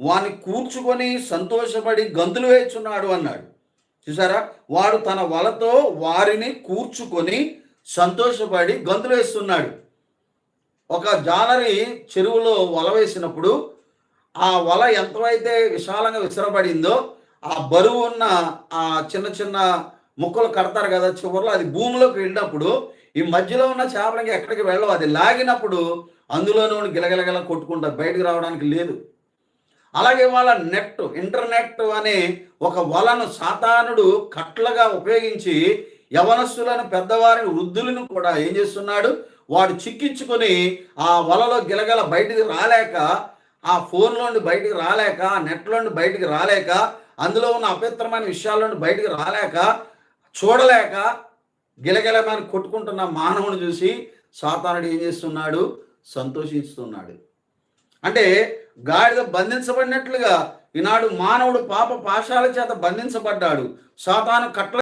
వాని కూర్చుకొని సంతోషపడి గంతులు వేచున్నాడు అన్నాడు. చూసారా? వాడు తన వలతో వారిని కూర్చుకొని సంతోషపడి గంతులు వేస్తున్నాడు. ఒక జాలరి చెరువులో వల వేసినప్పుడు ఆ వల ఎంతవైతే విశాలంగా విసరబడిందో ఆ బరువు ఉన్న ఆ చిన్న చిన్న ముక్కలు కడతారు కదా చివరిలో అది భూమిలోకి వెళ్ళినప్పుడు ఈ మధ్యలో ఉన్న చేపలకి ఎక్కడికి వెళ్ళవు. అది లాగినప్పుడు అందులోనూ ఉండి గిలగిలగిల కొట్టుకుంటా బయటకు రావడానికి లేదు. అలాగే వాళ్ళ నెట్ ఇంటర్నెట్ అనే ఒక వలను సాతానుడు కట్లగా ఉపయోగించి యవనస్సులను పెద్దవారిని వృద్ధులను కూడా ఏం చేస్తున్నాడు? వాడు చిక్కించుకొని ఆ వలలో గిలగల బయటికి రాలేక ఆ ఫోన్లోండి బయటికి రాలేక ఆ నెట్లోండి బయటికి రాలేక అందులో ఉన్న అపవిత్రమైన విషయాల్లోండి బయటికి రాలేక చూడలేక గిలగిలమని కొట్టుకుంటున్న మానవుని చూసి సాతానుడు ఏం చేస్తున్నాడు? సంతోషిస్తున్నాడు. అంటే గాడిద బంధించబడినట్లుగా ఈనాడు మానవుడు పాప పాశాల చేత బంధించబడ్డాడు. సాతాను కట్ల